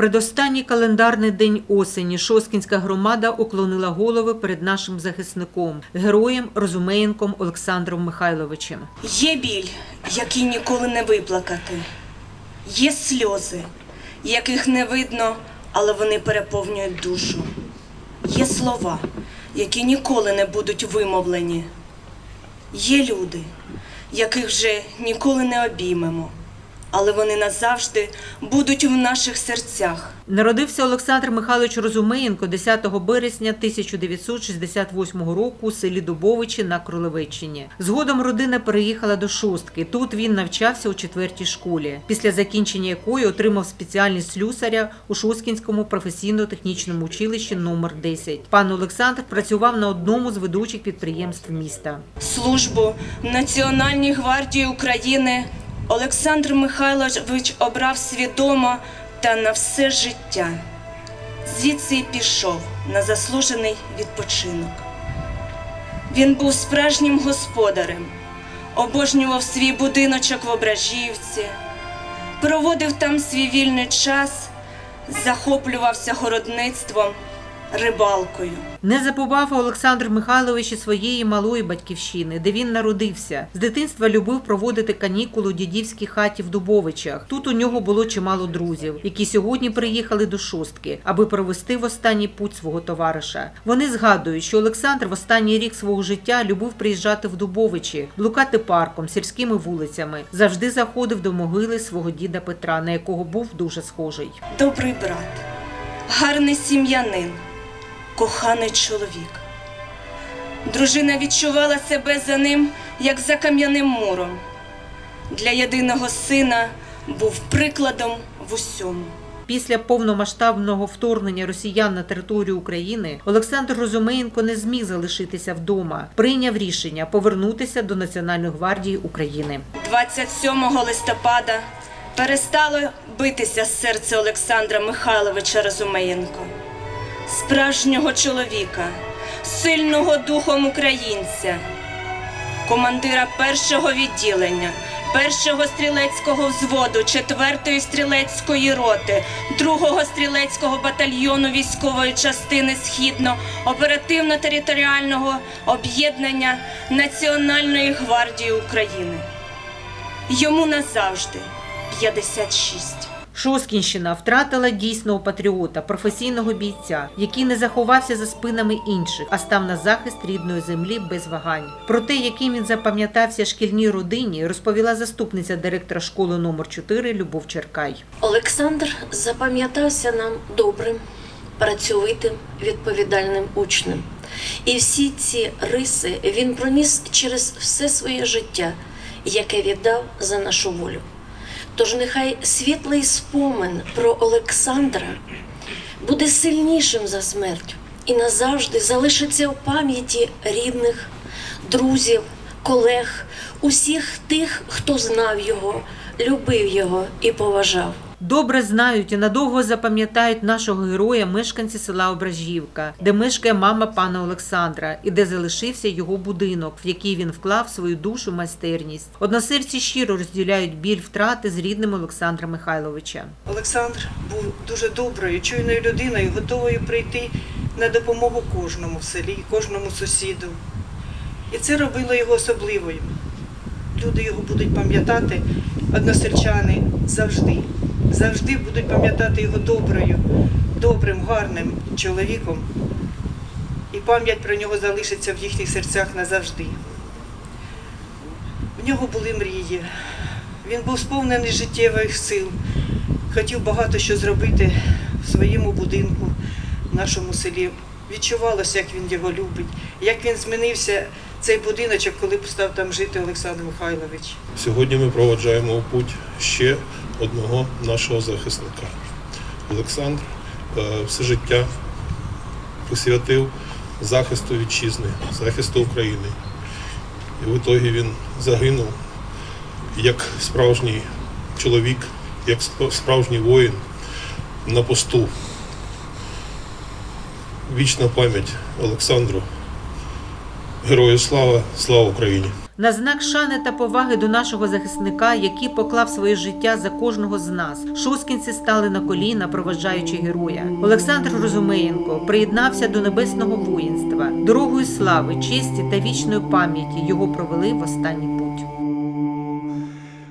Предостанній календарний день осені Шоскінська громада уклонила голови перед нашим захисником, героєм Розумеєнком Олександром Михайловичем. Є біль, який ніколи не виплакати. Є сльози, яких не видно, але вони переповнюють душу. Є слова, які ніколи не будуть вимовлені. Є люди, яких вже ніколи не обіймемо, але вони назавжди будуть в наших серцях. Народився Олександр Михайлович Розумеєнко 10 березня 1968 року у селі Дубовичі на Кролевеччині. Згодом родина переїхала до шостки. Тут він навчався у четвертій школі, після закінчення якої отримав спеціальність слюсаря у Шосткінському професійно-технічному училищі номер 10. Пан Олександр працював на одному з ведучих підприємств міста. Службу Національній гвардії України Олександр Михайлович обрав свідомо та на все життя. Звідси й пішов на заслужений відпочинок. Він був справжнім господарем, обожнював свій будиночок в Ображівці, проводив там свій вільний час, захоплювався городництвом, рибалкою. Не забував Олександр Михайлович і своєї малої батьківщини, де він народився. З дитинства любив проводити канікули у дідівській хаті в Дубовичах. Тут у нього було чимало друзів, які сьогодні приїхали до шостки, аби провести в останній путь свого товариша. Вони згадують, що Олександр в останній рік свого життя любив приїжджати в Дубовичі, блукати парком, сільськими вулицями. Завжди заходив до могили свого діда Петра, на якого був дуже схожий. добрий брат, гарний сім'янин, коханий чоловік. Дружина відчувала себе за ним, як за кам'яним муром. Для єдиного сина був прикладом в усьому. Після повномасштабного вторгнення росіян на територію України Олександр Розумеєнко не зміг залишитися вдома. Прийняв рішення повернутися до Національної гвардії України. 27 листопада перестало битися серце Олександра Михайловича Розумеєнко, справжнього чоловіка, сильного духом українця, командира першого відділення, першого стрілецького взводу, 4-ї стрілецької роти, 2-го стрілецького батальйону військової частини Східно оперативно-територіального об'єднання Національної гвардії України. Йому назавжди 56. Шоскінщина втратила дійсного патріота, професійного бійця, який не заховався за спинами інших, а став на захист рідної землі без вагань. Про те, яким він запам'ятався шкільній родині, розповіла заступниця директора школи номер 4 Любов Черкай. Олександр запам'ятався нам добрим, працьовитим, відповідальним учнем. І всі ці риси він проніс через все своє життя, яке віддав за нашу волю. Тож нехай світлий спомин про Олександра буде сильнішим за смерть і назавжди залишиться в пам'яті рідних, друзів, колег, усіх тих, хто знав його, любив його і поважав. Добре знають і надовго запам'ятають нашого героя мешканці села Ображівка, де мешкає мама пана Олександра і де залишився його будинок, в який він вклав свою душу майстерність. Односельці щиро розділяють біль втрати з рідним Олександра Михайловича. Олександр був дуже доброю, чуйною людиною, готовою прийти на допомогу кожному в селі, кожному сусіду. І це робило його особливою. Люди його будуть пам'ятати, односельчани завжди. Завжди будуть пам'ятати його доброю, добрим, гарним чоловіком. І пам'ять про нього залишиться в їхніх серцях назавжди. В нього були мрії. Він був сповнений життєвих сил, хотів багато що зробити в своєму будинку, в нашому селі. Відчувалося, як він його любить, як він змінився цей будиночок, коли став там жити Олександр Михайлович. Сьогодні ми проводжаємо у путь ще одного нашого захисника. Олександр е, все життя присвятив захисту вітчизни, захисту України. І в ітогі він загинув як справжній чоловік, як справжній воїн на посту. Вічна пам'ять Олександру. Герою слава, слава Україні! На знак шани та поваги до нашого захисника, який поклав своє життя за кожного з нас, шускінці стали на коліна, проважаючи героя. Олександр Розумеєнко приєднався до небесного воїнства. Дорогою слави, честі та вічної пам'яті його провели в останній.